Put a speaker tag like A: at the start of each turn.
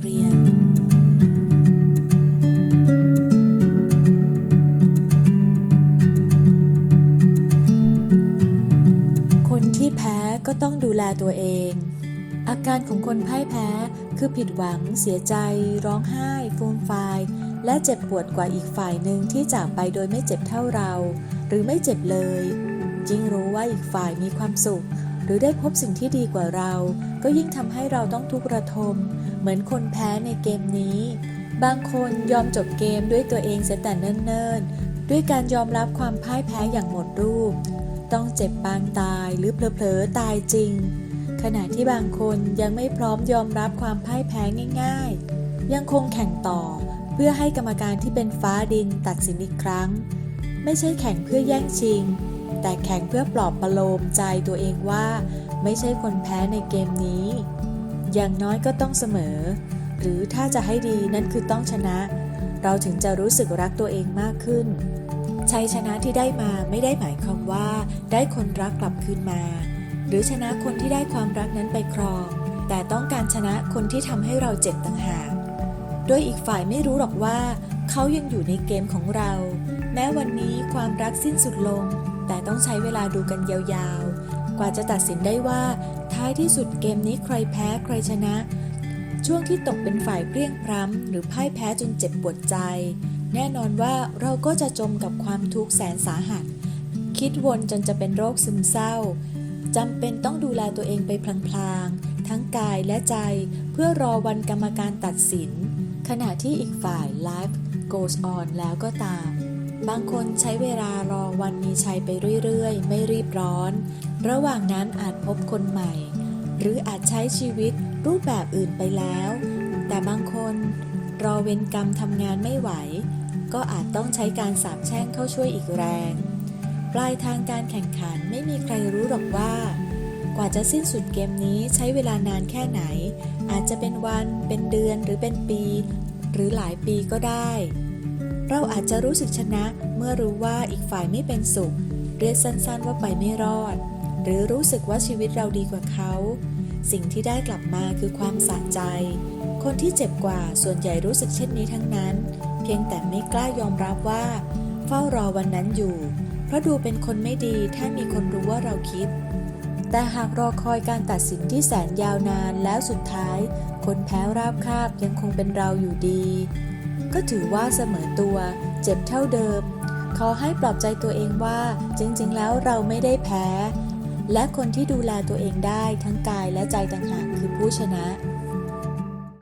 A: เรียคนที่แพ้ก็ต้องดูแลตัวเอง อาการของคนพ่ายแพ้คือผิดหวัง เสียใจ ร้องไห้ ฟูมฟายและเจ็บปวดกว่าอีกฝ่ายหนึ่งที่จากไปโดยไม่เจ็บเท่าเรา หรือไม่เจ็บเลย ยิ่งรู้ว่าอีกฝ่ายมีความสุข หรือได้พบสิ่งที่ดีกว่าเรา ก็ยิ่งทำให้เราต้องทุกข์ระทม เหมือนคนแพ้ในเกมนี้ บางคนยอมจบเกมด้วยตัวเองเสียแต่เนิ่นๆ ด้วยการยอมรับความพ่ายแพ้อย่างหมดรูป ต้องเจ็บปางตายหรือเผลอๆตายจริง ขณะที่บางคนยังไม่พร้อมยอมรับความพ่ายแพ้ง่าย ๆ ยังคงแข่งต่อ เพื่อให้กรรมการที่เป็นฟ้าดินตัดสินอีกครั้ง ไม่ใช่แข่งเพื่อแย่งชิง แต่แข่งเพื่อปลอบประโลมใจตัวเองว่า ไม่ใช่คนแพ้ในเกมนี้ อย่างน้อยก็ต้องเสมอ หรือถ้าจะให้ดีนั่นคือต้องชนะ เราถึงจะรู้สึกรักตัวเองมากขึ้น ชัยชนะที่ได้มาไม่ได้หมายความว่า ได้คนรักกลับคืนมา หรือชนะคนที่ได้ความรักนั้นไปครอง แต่ต้องการชนะคนที่ทำให้เราเจ็บต่างหากโดยอีกฝ่ายไม่รู้หรอกว่า เขายังอยู่ในเกมของเรา แม้วันนี้ความรักสิ้นสุดลง แต่ต้องใช้เวลาดูกันยาวๆ กว่าจะตัดสินได้ว่า ท้ายที่สุดเกมนี้ใครแพ้ใครชนะ ช่วงที่ตกเป็นฝ่ายเพรียงพร้ำหรือพ่ายแพ้จนเจ็บปวดใจ แน่นอนว่าเราก็จะจมกับความทุกข์แสนสาหัส คิดวนจนจะเป็นโรคซึมเศร้าจำเป็นต้องดูแลตัวเองไปพลางๆ ทั้งกายและใจเพื่อรอวันกรรมการตัดสิน ขณะที่อีกฝ่าย life goes on แล้วก็ตาม บางคนใช้เวลารอวันมีชัยไปเรื่อยๆ ไม่รีบร้อน ระหว่างนั้นอาจพบคนใหม่ หรืออาจใช้ชีวิตรูปแบบอื่นไปแล้ว แต่บางคนรอเวรกรรมทำงานไม่ไหว ก็อาจต้องใช้การสาบแช่งเข้าช่วยอีกแรง ปลายทางการแข่งขันไม่มีใครรู้หรอกว่า กว่าจะสิ้นสุดเกมนี้ใช้เวลานานแค่ไหน อาจจะเป็นวัน เป็นเดือนหรือเป็นปี หรือหลายปีก็ได้ เราอาจจะรู้สึกชนะเมื่อรู้ว่าอีกฝ่ายไม่เป็นสุข เรียกสั้นๆว่าไปไม่รอด หรือรู้สึกว่าชีวิตเราดีกว่าเขา สิ่งที่ได้กลับมาคือความสะใจ คนที่เจ็บกว่าส่วนใหญ่รู้สึกเช่นนี้ทั้งนั้น เพียงแต่ไม่กล้ายอมรับว่า เฝ้ารอวันนั้นอยู่ เพราะดูเป็นคนไม่ดีถ้ามีคนรู้ว่าเราคิด แต่หากรอคอยการตัดสินที่แสนยาวนานแล้วสุดท้าย คนแพ้ราบคาบยังคงเป็นเราอยู่ดี ก็ถือว่าเสมอตัว เจ็บเท่าเดิม ขอให้ปลอบใจตัวเองว่าจริงๆ แล้วเราไม่ได้แพ้ และคนที่ดูแลตัวเองได้ทั้งกายและใจต่างหากคือผู้ชนะ